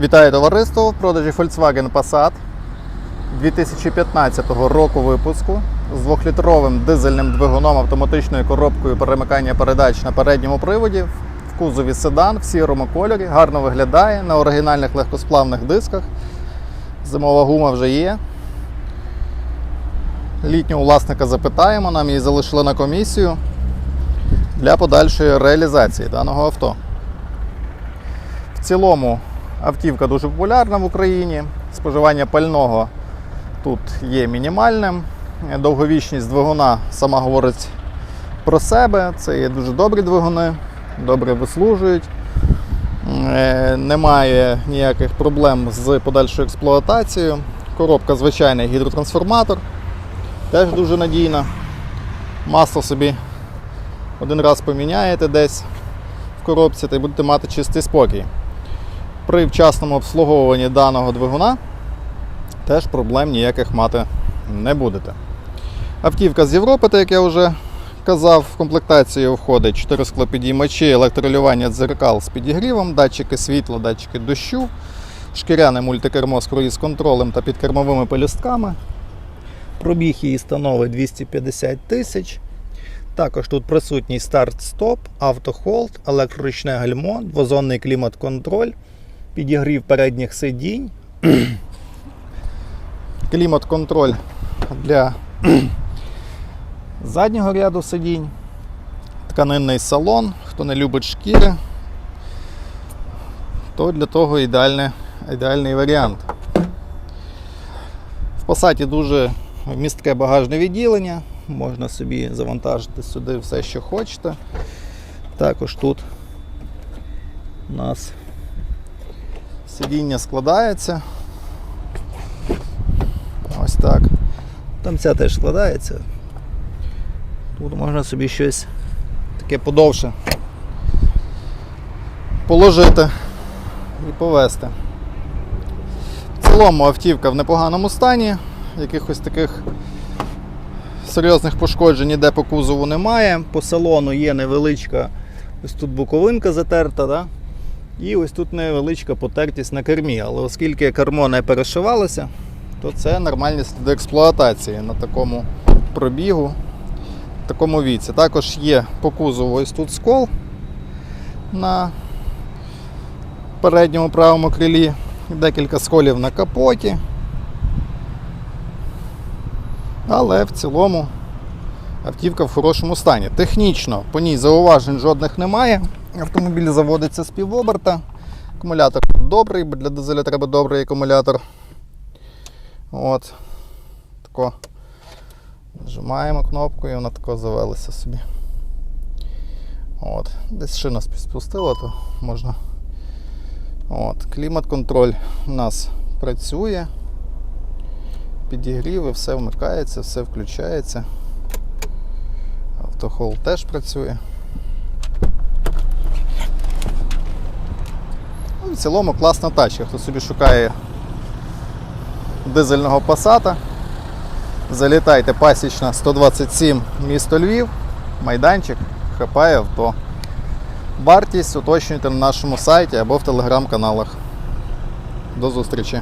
Вітаю товариство в продажі Volkswagen Passat 2015 року випуску з 2-літровим дизельним двигуном автоматичною коробкою перемикання передач на передньому приводі в кузові седан в сірому кольорі. Гарно виглядає на оригінальних легкосплавних дисках. Зимова гума вже є. Літнього власника запитаємо, нам її залишили на комісію для подальшої реалізації даного авто. В цілому автівка дуже популярна в Україні. Споживання пального тут є мінімальним. Довговічність двигуна сама говорить про себе. Це є дуже добрі двигуни, добре вислужують. Е, Немає ніяких проблем з подальшою експлуатацією. Коробка звичайний гідротрансформатор, теж дуже надійна. Масло собі один раз поміняєте десь в коробці та й будете мати чистий спокій. При вчасному обслуговуванні даного двигуна теж проблем ніяких мати не будете. Автівка з Європи, так як я вже казав, в комплектацію входить 4 склопідіймачі, електролювання дзеркал з підігрівом, датчики світла, датчики дощу, шкіряне мультикермо з круїз-контролем та підкермовими пелюстками. Пробіг її становить 250 тисяч. Також тут присутній старт-стоп, автохолд, електроручне гальмо, двозонний клімат-контроль, підігрів передніх сидінь, клімат-контроль для заднього ряду сидінь, тканинний салон. Хто не любить шкіри, то для того ідеальне, ідеальний варіант. В Passat дуже містке багажне відділення. Можна собі завантажити сюди все, що хочете. Також тут у нас сидіння складається. Ось так. Там ця теж складається. Тут можна собі щось таке подовше положити і повезти. В цілому автівка в непоганому стані, якихось таких серйозних пошкоджень ніде по кузову немає. По салону є невеличка, ось тут боковинка затерта, да? І ось тут невеличка потертість на кермі. Але оскільки кермо не перешивалося, то це нормальні сліди експлуатації на такому пробігу, в такому віці. Також є по кузову ось тут скол на передньому правому крилі, декілька сколів на капоті. Але в цілому автівка в хорошому стані. Технічно по ній зауважень жодних немає. Автомобіль заводиться з півоберта. Акумулятор добрий, бо для дизеля треба добрий акумулятор. От. Тако. Нажимаємо кнопку і вона тако завелася собі. От. Десь шина спустила, то можна. От. Клімат-контроль у нас працює підігріви, все вмикається, все включається. Автохол теж працює. Ну, в цілому класна тачка. Хто собі шукає дизельного пасата, залітайте пасічна 127 місто Львів, майданчик, хапає авто. Вартість уточнюйте на нашому сайті або в телеграм-каналах. До зустрічі!